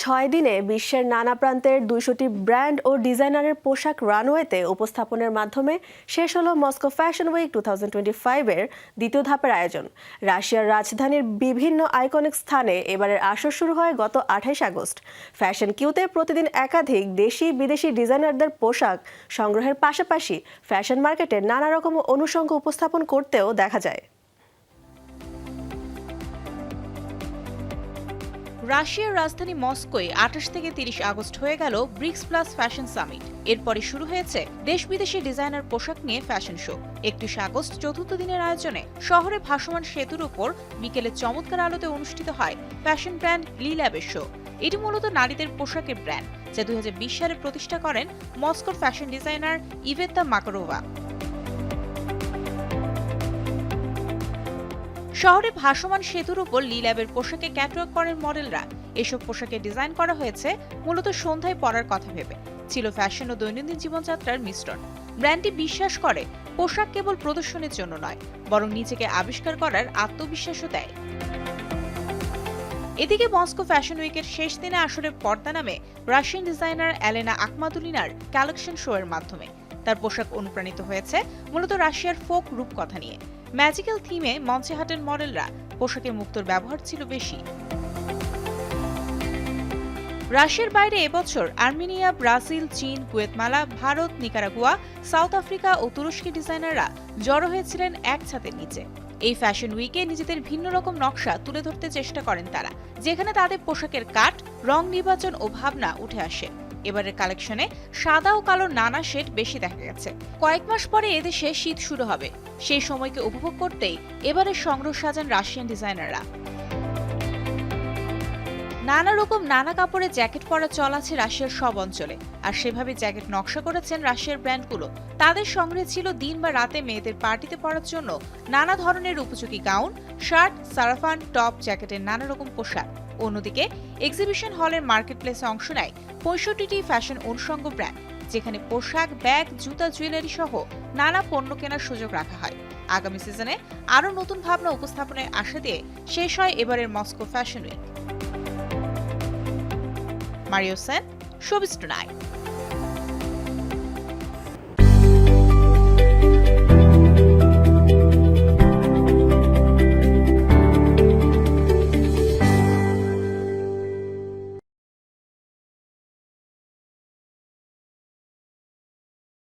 ছয় দিনে বিশ্বের নানা প্রান্তের দুইশোটি ব্র্যান্ড ও ডিজাইনারের পোশাক রানওয়েতে উপস্থাপনের মাধ্যমে শেষ হলো Moscow fashion week two thousand twenty ফাইভের দ্বিতীয় ধাপের আয়োজন। রাশিয়ার রাজধানীর বিভিন্ন আইকনিক স্থানে এবারের আসর শুরু হয় গত আঠাইশ আগস্ট। ফ্যাশন কিউতে প্রতিদিন একাধিক দেশি বিদেশি ডিজাইনারদের পোশাক সংগ্রহের পাশাপাশি ফ্যাশন মার্কেটে নানা রকম অনুষঙ্গ উপস্থাপন করতেও দেখা যায়। রাশিয়ার রাজধানী মস্কোয় আঠাশ থেকে তিরিশ আগস্ট হয়ে গেল ব্রিক্স প্লাস ফ্যাশন সামিট। এরপরে শুরু হয়েছে দেশ বিদেশি ডিজাইনার পোশাক নিয়ে ফ্যাশন শো। একত্রিশ আগস্ট চতুর্থ দিনের আয়োজনে শহরে ভাসমান সেতুর উপর বিকেলে চমৎকার আলোতে অনুষ্ঠিত হয় ফ্যাশন ব্র্যান্ড লিল্যাবের শো। এটি মূলত নারীদের পোশাকের ব্র্যান্ড, যা দু হাজার বিশ সালে প্রতিষ্ঠা করেন মস্কোর ফ্যাশন ডিজাইনার ইভেত্তা মাকারোভা। শহরে ভাসমান সেতুর উপর লিল্যাবের পোশাকে ক্যাটওয়াক করেন মডেলরা। এসব পোশাকে ডিজাইন করা হয়েছে মূলত সন্ধ্যায় পরার কথা ভেবে। ছিল ফ্যাশন ও দৈনন্দিন জীবনযাত্রার মিশ্রণ। ব্র্যান্ডটি বিশ্বাস করে, পোশাক কেবল প্রদর্শনের জন্য নয়, বরং নিজেকে আবিষ্কার করার আত্মবিশ্বাসও দেয়। এদিকে মস্কো ফ্যাশন উইকের শেষ দিনে আসরে পর্দা নামে রাশিয়ান ডিজাইনার অ্যালেনা আকমাদুলিনার কালেকশন শো এর মাধ্যমে। তার পোশাক অনুপ্রাণিত হয়েছে মূলত রাশিয়ার ফোক রূপকথা নিয়ে। ম্যাজিক্যাল থিমে মঞ্চে হাঁটেন মডেলরা। পোশাকে মুক্তোর ব্যবহার ছিল বেশি। রাশিয়ার বাইরে এবছর আর্মেনিয়া, ব্রাজিল, চীন Guatemala Bharat, Nicaragua, South Africa ও তুরস্কি ডিজাইনাররা জড়ো হয়েছিলেন এক ছাদের নিচে। এই ফ্যাশন উইকে নিজেদের ভিন্ন রকম নকশা তুলে ধরতে চেষ্টা করেন তারা, যেখানে তাদের পোশাকের কাট, রং নির্বাচন ও ভাবনা উঠে আসে। এবারের কালেকশনে সাদা ও কালো নানা শেড বেশি দেখা গেছে। কয়েক মাস পরে এদেশে শীত শুরু হবে। সেই সময়কে উপভোগ করতেই এবারের সংগ্রহ সাজান রাশিয়ান ডিজাইনাররা। নানা রকম নানা কাপড়ের জ্যাকেট পরা চল আছে রাশিয়ার সব অঞ্চলে। আর সেভাবে জ্যাকেট নকশা করেছেন রাশিয়ার ব্র্যান্ডগুলো। তাদের সংগ্রহে ছিল দিন বা রাতে মেয়েদের পার্টিতে পরার জন্য নানা ধরনের উপযোগী গাউন, শার্ট, সারাফান, টপ, জ্যাকেটের নানা রকম পোশাক। অন্যদিকে, এক্সিবিশন হলের মার্কেট প্লেসে অংশ নেয় পঁয়ষট্টিটি ফ্যাশন অনুষঙ্গ ব্র্যান্ড, যেখানে পোশাক, ব্যাগ, জুতা, জুয়েলারি সহ নানা পণ্য কেনার সুযোগ রাখা হয়। আগামী সিজনে আরও নতুন ভাবনা উপস্থাপনের আশা দিয়ে শেষ হয় এবারের Moscow fashion week. Mario Sen showbiz tonight